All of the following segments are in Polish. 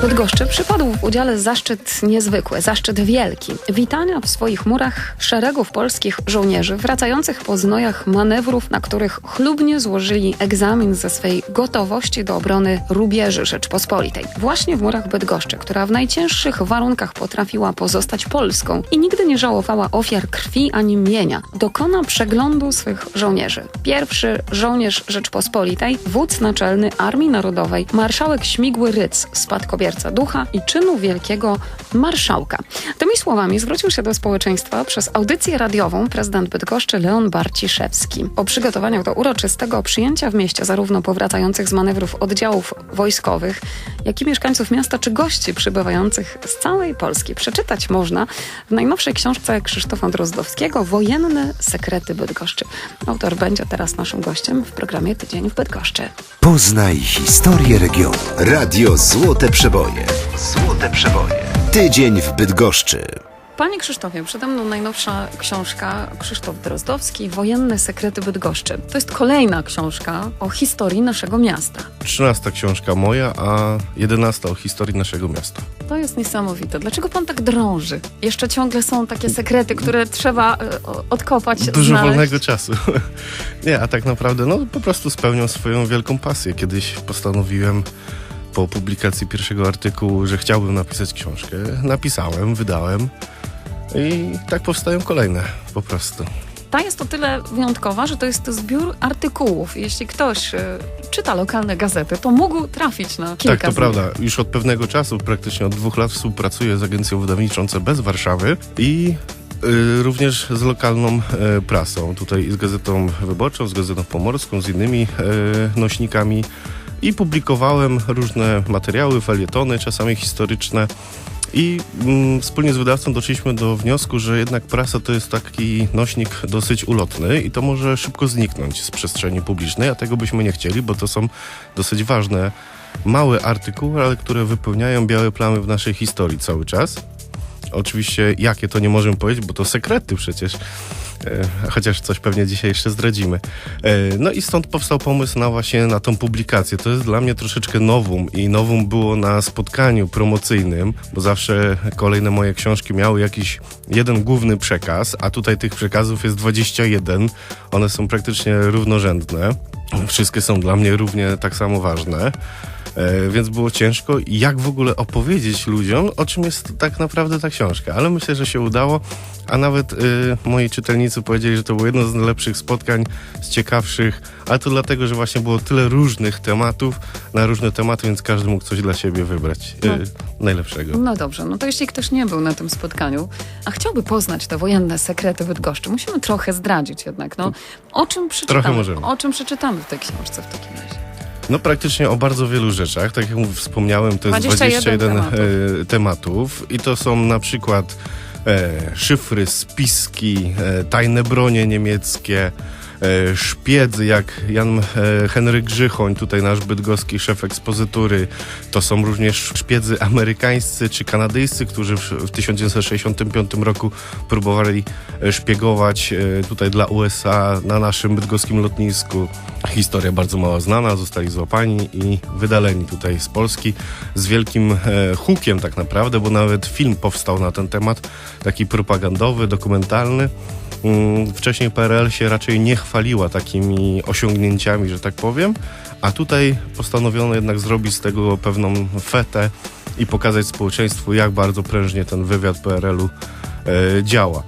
Bydgoszczy przypadł w udziale zaszczyt niezwykły, zaszczyt wielki. Witania w swoich murach szeregów polskich żołnierzy wracających po znojach manewrów, na których chlubnie złożyli egzamin ze swej gotowości do obrony rubieży Rzeczpospolitej. Właśnie w murach Bydgoszczy, która w najcięższych warunkach potrafiła pozostać Polską i nigdy nie żałowała ofiar krwi ani mienia, dokona przeglądu swych żołnierzy. Pierwszy żołnierz Rzeczpospolitej, wódz naczelny Armii Narodowej, marszałek Śmigły Ryc, spadkobierca ducha i czynu wielkiego marszałka. Tymi słowami zwrócił się do społeczeństwa przez audycję radiową prezydent Bydgoszczy Leon Barciszewski. O przygotowaniach do uroczystego przyjęcia w mieście zarówno powracających z manewrów oddziałów wojskowych, jak i mieszkańców miasta czy gości przybywających z całej Polski przeczytać można w najnowszej książce Krzysztofa Drozdowskiego Wojenne sekrety Bydgoszczy. Autor będzie teraz naszym gościem w programie Tydzień w Bydgoszczy. Poznaj historię regionu. Radio Złote Przeboje. Złote Przeboje. Tydzień w Bydgoszczy. Panie Krzysztofie, przede mną najnowsza książka Krzysztof Drozdowski Wojenne sekrety Bydgoszczy. To jest kolejna książka o historii naszego miasta. Trzynasta książka moja, a jedenasta o historii naszego miasta. To jest niesamowite. Dlaczego pan tak drąży? Jeszcze ciągle są takie sekrety, które trzeba e, odkopać, Dużo znaleźć. wolnego czasu. Nie, a tak naprawdę no po prostu spełniam swoją wielką pasję. Kiedyś postanowiłem po publikacji pierwszego artykułu, że chciałbym napisać książkę. Napisałem, wydałem i tak powstają kolejne po prostu. Ta jest o tyle wyjątkowa, że to jest zbiór artykułów. Jeśli ktoś e, czyta lokalne gazety, to mógł trafić na kilka tak, to prawda. Już od pewnego czasu, praktycznie od dwóch lat współpracuję z agencją wydawniczą CB Warszawy i y, również z lokalną y, prasą. Tutaj z Gazetą Wyborczą, z Gazetą Pomorską, z innymi y, nośnikami i publikowałem różne materiały, felietony, czasami historyczne. I mm, wspólnie z wydawcą doszliśmy do wniosku, że jednak prasa to jest taki nośnik dosyć ulotny i to może szybko zniknąć z przestrzeni publicznej, a tego byśmy nie chcieli, bo to są dosyć ważne, małe artykuły, ale które wypełniają białe plamy w naszej historii cały czas. Oczywiście jakie to nie możemy powiedzieć, bo to sekrety przecież. E, chociaż coś pewnie dzisiaj jeszcze zdradzimy. E, no i stąd powstał pomysł na właśnie na tą publikację. To jest dla mnie troszeczkę nowum i nowum było na spotkaniu promocyjnym, bo zawsze kolejne moje książki miały jakiś jeden główny przekaz, a tutaj tych przekazów jest 21. One są praktycznie równorzędne. Wszystkie są dla mnie równie tak samo ważne. E, więc było ciężko, jak w ogóle opowiedzieć ludziom, o czym jest tak naprawdę ta książka. Ale myślę, że się udało, a nawet y, moi czytelnicy powiedzieli, że to było jedno z najlepszych spotkań, z ciekawszych, ale to dlatego, że właśnie było tyle różnych tematów, na różne tematy, więc każdy mógł coś dla siebie wybrać y, najlepszego. No dobrze, no to jeśli ktoś nie był na tym spotkaniu, a chciałby poznać te wojenne sekrety Bydgoszczy, musimy trochę zdradzić jednak, no. O czym przeczytamy? Trochę możemy. O czym przeczytamy w tej książce w takim razie? No praktycznie o bardzo wielu rzeczach. Tak jak wspomniałem, to jest 21 21 tematów. e, tematów i to są na przykład e, szyfry, spiski, e, tajne bronie niemieckie, e, szpiedzy jak Jan e, Henryk Grzychoń, tutaj nasz bydgoski szef ekspozytury. To są również szpiedzy amerykańscy czy kanadyjscy, którzy w, w 1965 roku próbowali e, szpiegować e, tutaj dla USA na naszym bydgoskim lotnisku. Historia bardzo mało znana, zostali złapani i wydaleni tutaj z Polski z wielkim e, hukiem tak naprawdę, bo nawet film powstał na ten temat, taki propagandowy, dokumentalny. Mm, Wcześniej PRL się raczej nie chwaliła takimi osiągnięciami, że tak powiem, a tutaj postanowiono jednak zrobić z tego pewną fetę i pokazać społeczeństwu, jak bardzo prężnie ten wywiad PRL-u e, działa.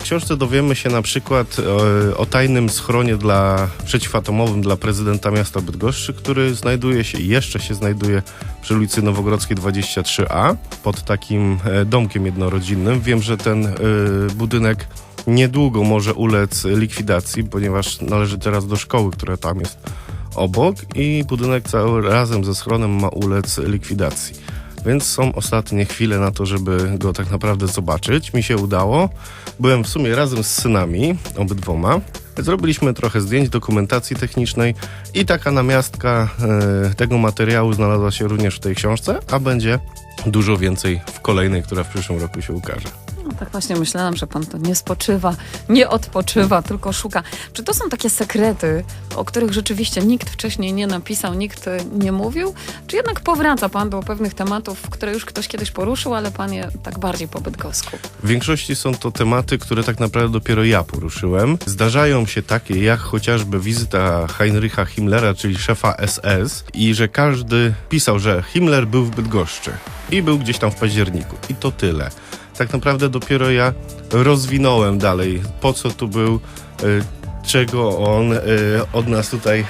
W książce dowiemy się na przykład e, o tajnym schronie dla, przeciwatomowym dla prezydenta miasta Bydgoszczy, który znajduje się i jeszcze się znajduje przy ulicy Nowogrodzkiej 23A pod takim e, domkiem jednorodzinnym. Wiem, że ten e, budynek niedługo może ulec likwidacji, ponieważ należy teraz do szkoły, która tam jest obok i budynek cały razem ze schronem ma ulec likwidacji. Więc są ostatnie chwile na to, żeby go tak naprawdę zobaczyć. Mi się udało. Byłem w sumie razem z synami, obydwoma. Zrobiliśmy trochę zdjęć, dokumentacji technicznej i taka namiastka e, tego materiału znalazła się również w tej książce, a będzie dużo więcej w kolejnej, która w przyszłym roku się ukaże. No, Tak właśnie myślałam, że pan to nie spoczywa, nie odpoczywa, tylko szuka. Czy to są takie sekrety, o których rzeczywiście nikt wcześniej nie napisał, nikt nie mówił? Czy jednak powraca pan do pewnych tematów, które już ktoś kiedyś poruszył, ale pan je tak bardziej po bydgosku? W większości są to tematy, które tak naprawdę dopiero ja poruszyłem. Zdarzają się takie, jak chociażby wizyta Heinricha Himmlera, czyli szefa SS, i że każdy pisał, że Himmler był w Bydgoszczy i był gdzieś tam w październiku. I to tyle. Tak naprawdę dopiero ja rozwinąłem dalej, po co tu był, y, czego on y, od nas tutaj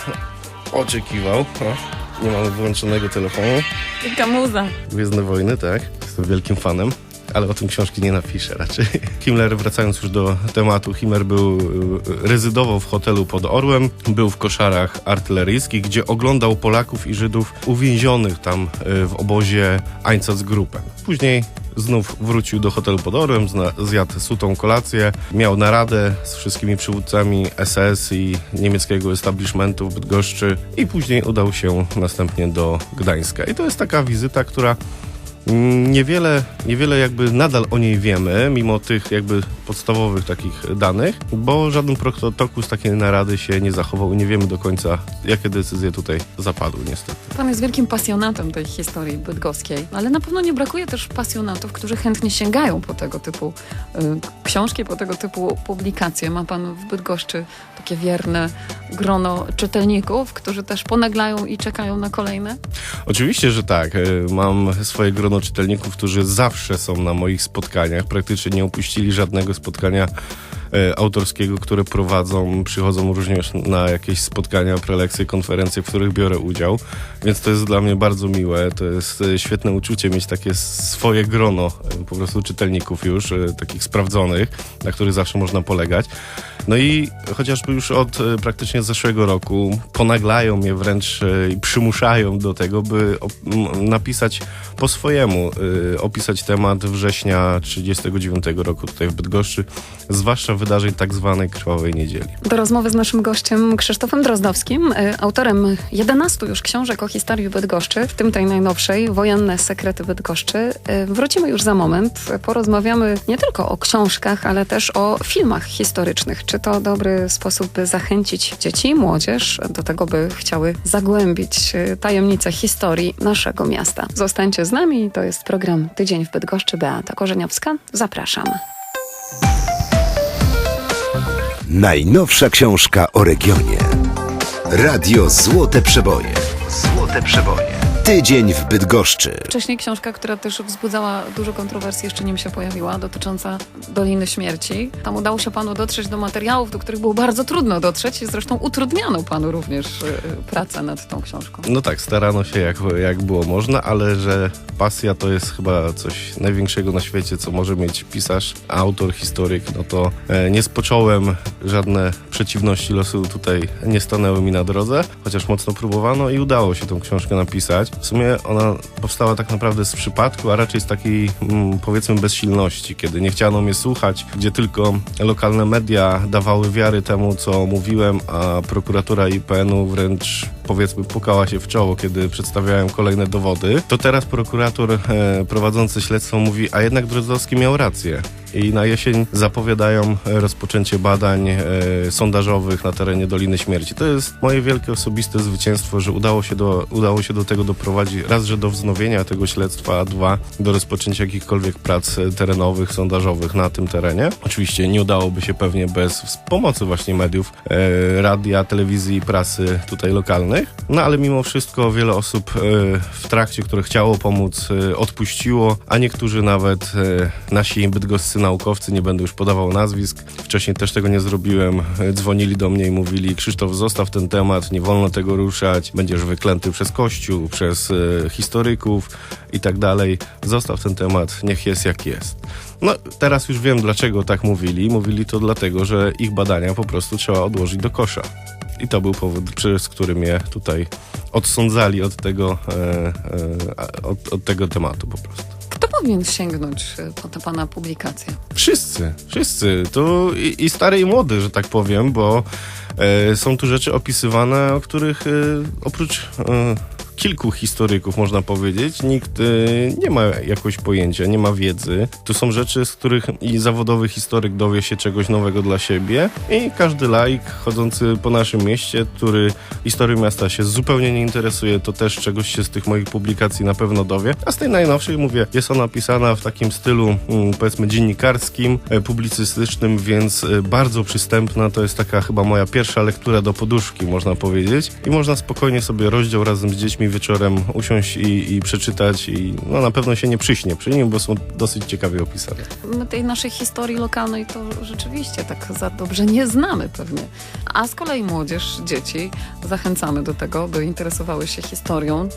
oczekiwał. O, nie mamy wyłączonego telefonu. Jaka muza. Gwiezdne Wojny, tak. Jestem wielkim fanem, ale o tym książki nie napiszę raczej. Himmler, wracając już do tematu, Himmler był, y, rezydował w hotelu pod Orłem, był w koszarach artyleryjskich, gdzie oglądał Polaków i Żydów uwięzionych tam w obozie Einsatzgruppen. Później znów wrócił do hotelu pod Orłem, zjadł sutą kolację, miał naradę z wszystkimi przywódcami SS i niemieckiego establishmentu w Bydgoszczy i później udał się następnie do Gdańska. I to jest taka wizyta, która Niewiele, niewiele jakby nadal o niej wiemy, mimo tych jakby podstawowych takich danych, bo żaden protokół z takiej narady się nie zachował i nie wiemy do końca, jakie decyzje tutaj zapadły niestety. Pan jest wielkim pasjonatem tej historii bydgoskiej, ale na pewno nie brakuje też pasjonatów, którzy chętnie sięgają po tego typu y, książki, po tego typu publikacje. Ma pan w Bydgoszczy takie wierne grono czytelników, którzy też ponaglają i czekają na kolejne? Oczywiście, że tak. E, Mam swoje grono czytelników, którzy zawsze są na moich spotkaniach. Praktycznie nie opuścili żadnego spotkania e, autorskiego, które prowadzą. Przychodzą również na jakieś spotkania, prelekcje, konferencje, w których biorę udział. Więc to jest dla mnie bardzo miłe. To jest e, świetne uczucie mieć takie swoje grono e, po prostu czytelników już, takich sprawdzonych, na których zawsze można polegać. No i chociażby już od e, praktycznie zeszłego roku ponaglają mnie wręcz e, i przymuszają do tego, by napisać po swojemu, e, opisać temat września 39 roku tutaj w Bydgoszczy, zwłaszcza wydarzeń tak zwanej Krwawej Niedzieli. Do rozmowy z naszym gościem Krzysztofem Drozdowskim, autorem 11 już książek o historii Bydgoszczy, w tym tej najnowszej, Wojenne Sekrety Bydgoszczy. Wrócimy już za moment. Porozmawiamy nie tylko o książkach, ale też o filmach historycznych. Czy to dobry sposób, by zachęcić dzieci i młodzież do tego, by chciały zagłębić y, tajemnice historii naszego miasta? Zostańcie z nami. To jest program Tydzień w Bydgoszczy. Beata Korzeniowska. Zapraszam. Najnowsza książka o regionie. Radio Złote Przeboje. Złote Przeboje. Tydzień w Bydgoszczy. Wcześniej książka, która też wzbudzała dużo kontrowersji, jeszcze nim się pojawiła, dotycząca Doliny Śmierci. Tam udało się panu dotrzeć do materiałów, do których było bardzo trudno dotrzeć i zresztą utrudniano panu również y, pracę nad tą książką. No tak, starano się jak, jak było można, ale że pasja to jest chyba coś największego na świecie, co może mieć pisarz, autor, historyk, no to e, nie spocząłem, żadne przeciwności losu tutaj nie stanęły mi na drodze, chociaż mocno próbowano i udało się tą książkę napisać. W sumie ona powstała tak naprawdę z przypadku, a raczej z takiej mm, powiedzmy bezsilności, kiedy nie chciano mnie słuchać, gdzie tylko lokalne media dawały wiary temu, co mówiłem, a prokuratura IPN-u wręcz powiedzmy pukała się w czoło, kiedy przedstawiałem kolejne dowody, to teraz prokurator e, prowadzący śledztwo mówi, a jednak Drozdowski miał rację. I na jesień zapowiadają e, rozpoczęcie badań e, sondażowych na terenie Doliny Śmierci. To jest moje wielkie osobiste zwycięstwo, że udało się do, udało się do tego doprowadzić. Raz, że do wznowienia tego śledztwa, a dwa, do rozpoczęcia jakichkolwiek prac e, terenowych, sondażowych na tym terenie. Oczywiście nie udałoby się pewnie bez pomocy właśnie mediów, radia, telewizji i prasy tutaj lokalnych. No ale mimo wszystko wiele osób w trakcie, które chciało pomóc, odpuściło, a niektórzy nawet nasi bydgoscy naukowcy, nie będę już podawał nazwisk, wcześniej też tego nie zrobiłem, dzwonili do mnie i mówili Krzysztof, zostaw ten temat, nie wolno tego ruszać, będziesz wyklęty przez Kościół, przez e, historyków i tak dalej. Zostaw ten temat, niech jest jak jest. No, teraz już wiem, dlaczego tak mówili. Mówili to dlatego, że ich badania po prostu trzeba odłożyć do kosza. I to był powód, przez który mnie tutaj odsądzali od tego, e, e, od, od tego tematu po prostu. Powinien sięgnąć y, po te pana publikacje? Wszyscy, wszyscy. Tu i, i stary, i młody, że tak powiem, bo e, są tu rzeczy opisywane, o których e, oprócz e, kilku historyków, można powiedzieć. Nikt y, nie ma jakoś pojęcia, nie ma wiedzy. Tu są rzeczy, z których i zawodowy historyk dowie się czegoś nowego dla siebie i każdy laik chodzący po naszym mieście, który historią miasta się zupełnie nie interesuje, to też czegoś się z tych moich publikacji na pewno dowie. A z tej najnowszej, mówię, jest ona pisana w takim stylu, mm, powiedzmy, dziennikarskim, e, publicystycznym, więc e, bardzo przystępna. To jest taka chyba moja pierwsza lektura do poduszki, można powiedzieć. I można spokojnie sobie rozdział razem z dziećmi wieczorem usiąść i, i przeczytać i no, na pewno się nie przyśnie przy nim, bo są dosyć ciekawie opisane. My tej naszej historii lokalnej to rzeczywiście tak za dobrze nie znamy pewnie. A z kolei młodzież, dzieci zachęcamy do tego, by interesowały się historią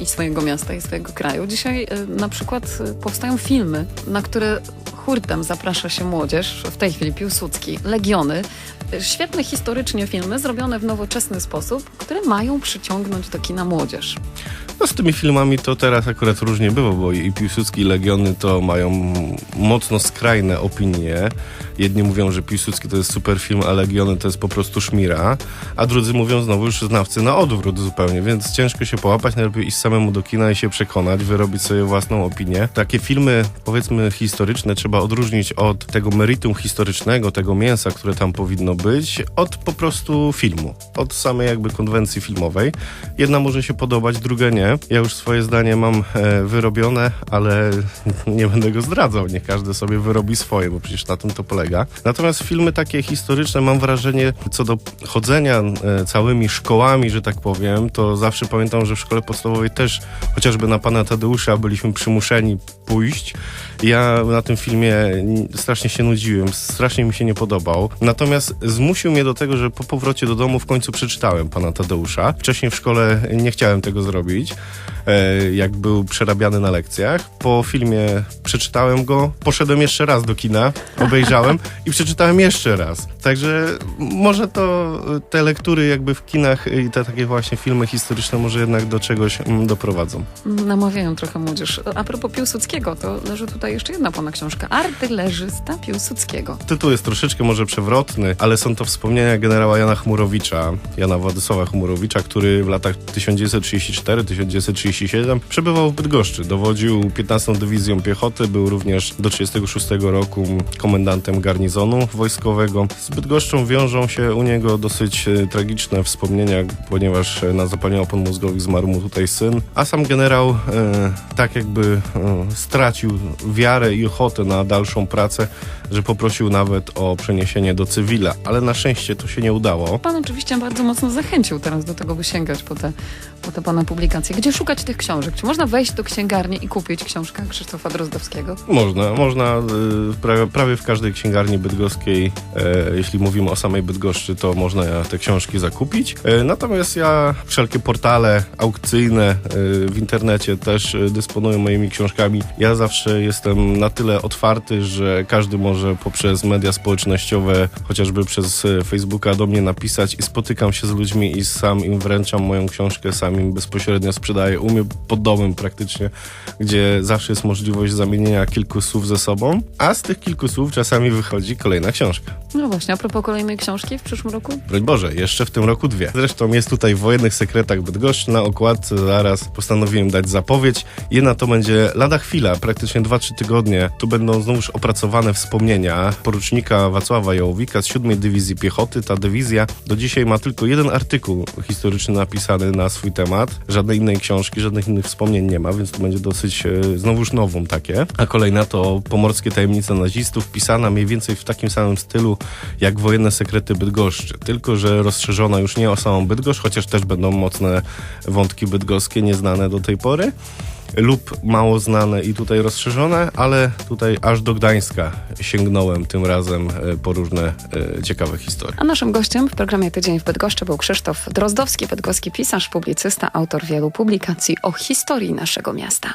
i swojego miasta, i swojego kraju. Dzisiaj y, na przykład y, powstają filmy, na które hurtem zaprasza się młodzież, w tej chwili Piłsudski, Legiony. Świetne historycznie filmy zrobione w nowoczesny sposób, które mają przyciągnąć do kina młodzież. No z tymi filmami to teraz akurat różnie było, bo i Piłsudski i Legiony to mają mocno skrajne opinie. Jedni mówią, że Piłsudski to jest super film, a Legiony to jest po prostu szmira, a drudzy mówią znowu już znawcy na odwrót zupełnie, więc ciężko się połapać, najlepiej iść samemu do kina i się przekonać, wyrobić sobie własną opinię. Takie filmy, powiedzmy historyczne, trzeba odróżnić od tego meritum historycznego, tego mięsa, które tam powinno być, od po prostu filmu, od samej jakby konwencji filmowej. Jedna może się podobać, druga nie. Ja już swoje zdanie mam e, wyrobione, ale nie będę go zdradzał. Niech każdy sobie wyrobi swoje, bo przecież na tym to polega. Natomiast filmy takie historyczne, mam wrażenie, co do chodzenia e, całymi szkołami, że tak powiem, to zawsze pamiętam, że w szkole podstawowej też chociażby na pana Tadeusza byliśmy przymuszeni pójść. Ja na tym filmie strasznie się nudziłem, strasznie mi się nie podobał. Natomiast zmusił mnie do tego, że po powrocie do domu w końcu przeczytałem pana Tadeusza. Wcześniej w szkole nie chciałem tego zrobić, jak był przerabiany na lekcjach. Po filmie przeczytałem go, poszedłem jeszcze raz do kina, obejrzałem i przeczytałem jeszcze raz. Także może to e, te lektury jakby w kinach i te takie właśnie filmy historyczne może jednak do czegoś mm, doprowadzą. Namawiają trochę młodzież. A propos Piłsudskiego, to leży tutaj jeszcze jedna pana książka. Artylerzysta Piłsudskiego. Tytuł jest troszeczkę może przewrotny, ale są to wspomnienia generała Jana Chmurowicza, Jana Władysława Chmurowicza, który w latach 1934-1937 przebywał w Bydgoszczy. Dowodził 15. Dywizją Piechoty, był również do 1936 roku komendantem garnizonu wojskowego. Z Bydgoszczą wiążą się u niego dosyć e, tragiczne wspomnienia, ponieważ e, na zapaleniu opon mózgowych zmarł mu tutaj syn, a sam generał e, tak jakby e, stracił wiarę i ochotę na dalszą pracę, że poprosił nawet o przeniesienie do cywila, ale na szczęście to się nie udało. Pan oczywiście bardzo mocno zachęcił teraz do tego, by sięgać po te, po te pana publikacje. Gdzie szukać tych książek? Czy można wejść do księgarni i kupić książkę Krzysztofa Drozdowskiego? Można, można y, prawie, prawie w każdej księgarni bydgoskiej, e, jeśli mówimy o samej Bydgoszczy, to można te książki zakupić. E, natomiast ja wszelkie portale aukcyjne e, w internecie też dysponują moimi książkami. Ja zawsze jestem na tyle otwarty, że każdy może poprzez media społecznościowe, chociażby przez e, Facebooka do mnie napisać i spotykam się z ludźmi i sam im wręczam moją książkę, sam im bezpośrednio sprzedaję u mnie pod domem praktycznie, gdzie zawsze jest możliwość zamienienia kilku słów ze sobą, a z tych kilku słów czasami wychodzi kolejna książka. No właśnie, a propos kolejnej książki w przyszłym roku? Broń Boże, jeszcze w tym roku dwie. Zresztą jest tutaj w Wojennych Sekretach Bydgoszczy na okładce, zaraz postanowiłem dać zapowiedź. Jedna to będzie lada chwila, praktycznie 2-3 tygodnie. Tu będą znowuż opracowane wspomnienia porucznika Wacława Jałowika z 7 Dywizji Piechoty. Ta dywizja do dzisiaj ma tylko jeden artykuł historyczny napisany na swój temat. Żadnej innej książki, żadnych innych wspomnień nie ma, więc to będzie dosyć e, znowuż nową takie. A kolejna to Pomorskie Tajemnice Nazistów, pisana mniej więcej w takim samym stylu jak Wojenne Sekrety Bydgoszczy, tylko że rozszerzona już nie o samą Bydgoszcz, chociaż też będą mocne wątki bydgoskie, nieznane do tej pory lub mało znane i tutaj rozszerzone, ale tutaj aż do Gdańska sięgnąłem tym razem e, po różne e, ciekawe historie. A naszym gościem w programie Tydzień w Bydgoszczy był Krzysztof Drozdowski, bydgoski pisarz, publicysta, autor wielu publikacji o historii naszego miasta.